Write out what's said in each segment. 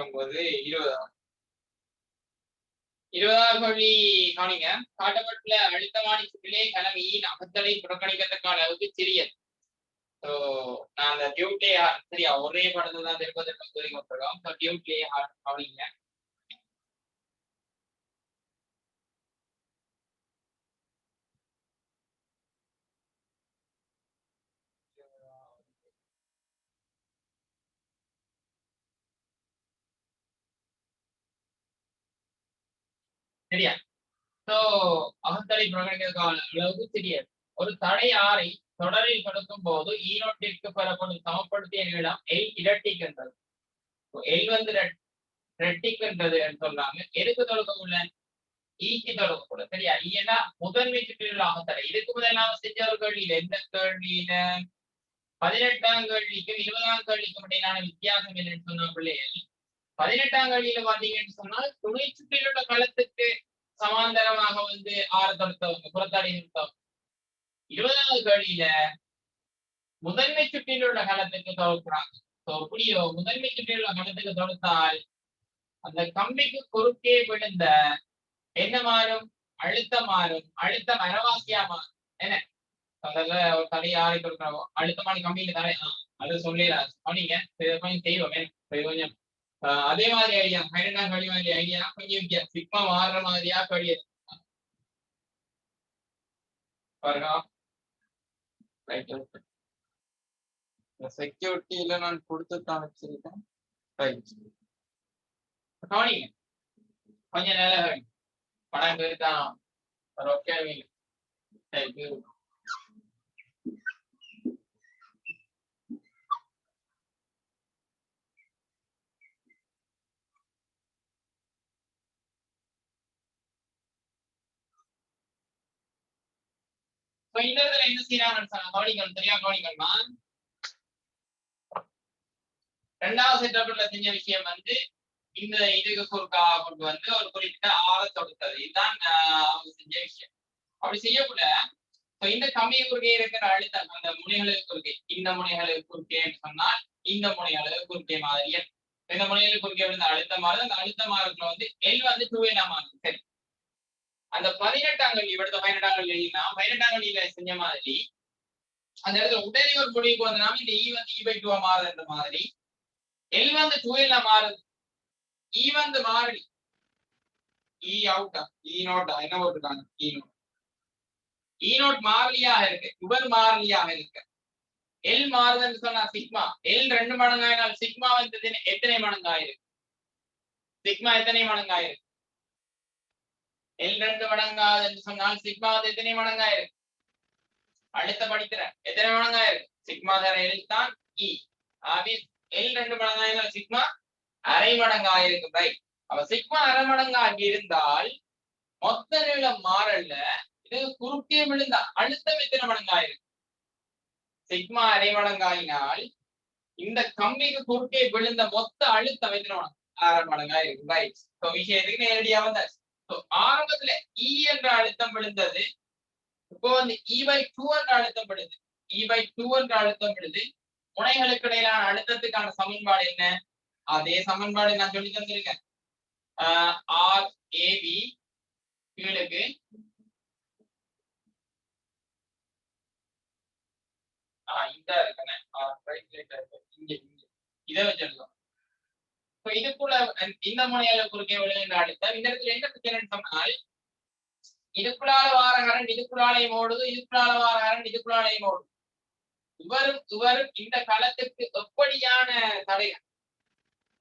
பத்தொன்பது இருபதாம் இருபதாம் கேள்வி கவனிங்க. காட்டப்பட்டுள்ள அழுத்தமான சுற்றிலே கலம் அகத்தலை புறக்கணிக்கத்தக்க அளவுக்கு சிறியது. ஸோ நான் அந்த டியூப்லே சரியா ஒரே படத்தை தான் திரும்ப சொல்லி கொடுத்துருக்கோம். ஸோ டியூப்லே கவனிங்க. சரியா சோ அகத்தலை புறக்கணிக்கிறதுக்கான அளவுக்கு சிறியது ஒரு தடை ஆறை தொடரில் கொடுக்கும் போது ஈரோட்டிற்கு பெறப்படும் சமப்படுத்திய நீளம் எல் இரட்டிக்கின்றது. எல் வந்து ரெட்டிக்கின்றது என்று சொல்றாங்க எதுக்கு தொடக்கமுள்ள ஈக்கு தொடக்கக்கூட சரியா ஏன்னா முதன்மை சுற்றியுள்ள அகத்தடை. இதுக்கு முதல் நாம செஞ்ச ஒரு கேள்வியில எந்த கேள்வியில பதினெட்டாம் கேள்விக்கும் இருபதாம் கேள்விக்கும் இடையிலான வித்தியாசம் என்னன்னு சொன்ன பிள்ளைகள் பதினெட்டாம் கல்வியில பாத்தீங்கன்னு சொன்னால் துணை சுற்றிலுள்ள களத்துக்கு சமாந்தரமாக வந்து ஆற தொடுத்தவங்க புறத்தாடி நிறுத்தவங்க. இருபதாவது கேள்வியில முதன்மை சுற்றிலுள்ள களத்துக்கு தொடுக்கிறாங்க எப்படியோ முதன்மை சுற்றில் களத்துக்கு தொடுத்தால் அந்த கம்பிக்கு குறுக்கே விழுந்த என்ன மாறும்? அழுத்தம் மாறும். அழுத்தம் அரைவாசியா மாறும். என்ன? அதில் ஒரு தலை ஆறை கொடுக்கிறோம். அழுத்தமான கம்பியில தடை அது சொல்லிடலாம் சொன்னீங்க கொஞ்சம் செய்வோம். கொஞ்சம் அதே மாதிரி ஐடியா பன்னெண்டாம் கழி மாதிரி ஐடியா கொஞ்சம் வித்தியாசம் சிக்மா மாறுற மாதிரியா கழி செக்யூரிட்டி செக்யூரிட்டியில நான் கொடுத்து தான் வச்சிருக்கேன் கவனிங்க. கொஞ்ச நேரம் பணம் கேட்டான் ஓகே தேங்க்யூ இப்ப இந்த இடத்துல என்ன செய்யறாங்கன்னு கவனிக்கணும். சரியா கவனிக்கணுமா? ரெண்டாவது செட்டப்ல செஞ்ச விஷயம் வந்து இந்த இதுக்கு குறுக்கா கொண்டு வந்து ஒரு குறிப்பிட்ட ஆற தொடுத்தது இதுதான் அவங்க செஞ்ச விஷயம். அப்படி செய்யக்கூட இப்ப இந்த கம்பிய குறுக்கே இருக்கிற அழுத்தம் அந்த முனைகளுக்கு குறுக்கே இந்த முனைகளுக்கு குறுக்கேன்னு சொன்னால் இந்த முனைகளுக்கு குறுக்கே மாதிரியே இந்த முனைகளுக்கு குறுக்கே விழுந்த அழுத்தம் மாறுது. அந்த அழுத்தம் மாறுறதுல வந்து எல் வந்து டூ எனா மாறுது. சரி. அந்த பதினெட்டாம் கல்வி எடுத்த பதினெட்டாம் கல்வினா பதினெட்டாம் கல்வியில செஞ்ச மாதிரி அந்த இடத்துல உடனே ஒரு முடிவுக்கு வந்தனாம இந்த ஈ வந்து e ஈ பை டூவா மாறுதுன்ற மாதிரி எல் வந்து டூ எல்ல மாறுது. ஈ வந்து மாறி. இ அவுட்டா ஈ நோட்டா என்ன போட்டுருக்காங்க? ஈ நோட் ஈ நோட் மாறலியாக இருக்கு. இவர் மாறலியாக இருக்கு. எல் மாறுதுன்னு சொன்னா சிக்மா. எல் ரெண்டு மடங்காயினால் சிக்மா வந்து எத்தனை மடங்காயிருக்கு? சிக்மா எத்தனை மடங்காயிருக்கு? எல் ரெண்டு மடங்காது என்று சொன்னால் சிக்மாவது எத்தனை மடங்காயிருக்கு அடுத்த படிக்கிறேன். எத்தனை மடங்காயிருக்கு சிக்மா தர எல் தான் e. இ ஆபிஸ் எல் ரெண்டு மடங்காயிருந்தால் சிக்மா அரை மடங்காயிருக்கு பை அப்ப சிக்மா அரை மடங்காகி இருந்தால் மொத்த நீளம் மாறல்ல இது குறுக்கே விழுந்த அழுத்தம் எத்தனை மடங்காயிருக்கு சிக்மா அரை மடங்காயினால் இந்த கம்பிக்கு குறுக்கே விழுந்த மொத்த அழுத்தம் எத்தனை மடங்கு அரை மடங்காயிருக்கு பை ஸோ விஷயத்துக்கு நேரடியா வந்தாச்சு. ஸோ ஆ தொடக்கத்துல இ e என்ற அழுத்தம் விழுந்தது. இப்போ வந்து இ பை டூ என்ற அழுத்தம் விழுது. இ பை டூ என்ற அழுத்தம் விழுது. முனைகளுக்கு இடையிலான அழுத்தத்துக்கான சமன்பாடு என்ன? அதே சமன்பாடு நான் சொல்லி தந்திருக்கேன். R AB கீழுக்கு. ஆஹ் இந்த இருக்கேன். இங்க இங்க. இதை வச்சிருக்கோம் இதுக்குள்ள இந்த முனையால குறுக்கே விழுகின்ற அழுத்தம் இந்த இடத்துல என்ன பிரச்சனை சொன்னால் இதுக்குள்ளால வார கரண்ட் இதுக்குள்ளாலையும் ஓடுது இதுக்குள்ளால வார கரண்ட் இதுக்குள்ளாலையும் ஓடுது. இவரும் இவரும் இந்த களத்துக்கு எப்படியான தடைகள்?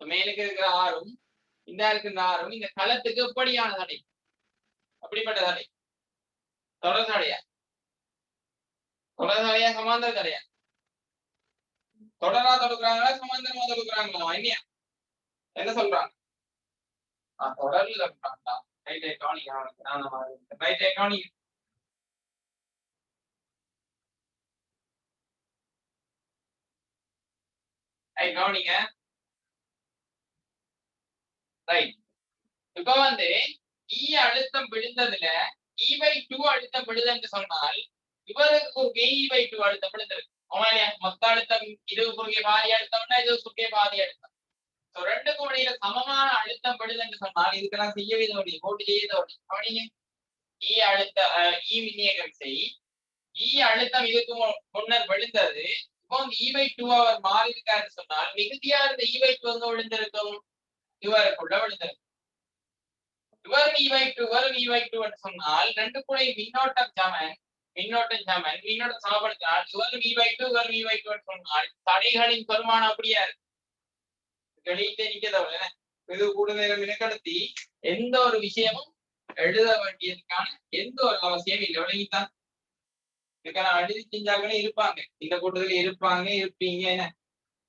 மேலுக்கு இருக்கிற ஆறும் இந்த இருக்கின்ற ஆறும் இந்த களத்துக்கு எப்படியான தடை? அப்படிப்பட்ட தடை. தொடர் தடையா? தொடர் தடையா சமாந்தர தடையா? தொடரா தொடுக்கிறாங்களா சமாந்தரமா தொடுக்கிறாங்களா இல்லையா? என்ன சொல்றாங்க? தொடர்ல சொல்றாங்களா ரைட் ரைட் ரைட் கவனிங்க. ரைட் இப்ப வந்து இ அழுத்தம் விழுந்ததுல இ பை டூ அழுத்தம் விழுதுன்னு சொன்னால் இவருக்கு ஒரு இ பை டூ அழுத்தம் விழுந்திருக்கு. மொத்த அழுத்தம் இது குறுக்கே பாதி அழுத்தம்னா இது குறுக்கே பாதி அழுத்தம். ரெண்டு கோடியில சமமான அழுத்தம் படுது என்று சொன்னால் இதுக்கெல்லாம் செய்ய விதம் ஓட்டு செய்ய கவனிங்க ஈ அழுத்த ஈ e விநியோக விசை ஈ e அழுத்தம் இதுக்கு முன்னர் விழுந்தது. இப்போ ஈ பை டூ அவர் மாறி இருக்காருன்னு சொன்னால் மிகுதியா இருந்த ஈ பை டூ வந்து விழுந்திருக்கும்? இவருக்குள்ள விழுந்திருக்கும். இவர் வி பை டூ இவர் வி பை டூ என்று சொன்னால் ரெண்டு கூட மின்னோட்டம் சமன் மின்னோட்டம் சமன் மின்னோட்டம் சமப்படுத்தினால் இவர் வி பை டூ இவர் வி பை டூ என்று சொன்னால் தடைகளின் பெருமானம் அப்படியா இருக்கு? வெளியிட்டே நிக்கிறதவள இது கூட நேரம் மினக்கடத்தி எந்த ஒரு விஷயமும் எழுத வேண்டியதுக்கான எந்த ஒரு அவசியம் இல்லை. விளங்கித்தான். இதுக்கான எழுதி செஞ்சாங்களே இருப்பாங்க. இந்த கூட்டத்துல இருப்பாங்க இருப்பீங்க என்ன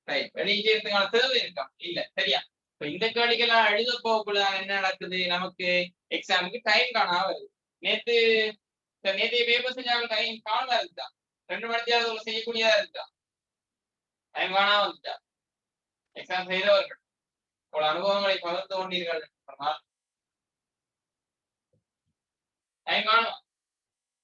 ரைட் வெளியிட்டதுக்கான தேவை இருக்கா? இல்ல. சரியா? இப்ப இந்த கேள்விக்கெல்லாம் எழுத போகக்குள்ள என்ன நடக்குது? நமக்கு எக்ஸாமுக்கு டைம் காணாம வருது. நேத்து இந்த நேற்றைய பேப்பர் செஞ்சாங்க டைம் காணாம இருக்குதா ரெண்டு மணி நேரம் செய்யக்கூடியதா இருக்கா? டைம் காணாம வந்துட்டா? எக்ஸாம் செய்தவர்கள் உங்கள் அனுபவங்களை பகிர்ந்து கொண்டீர்கள் சொன்னால்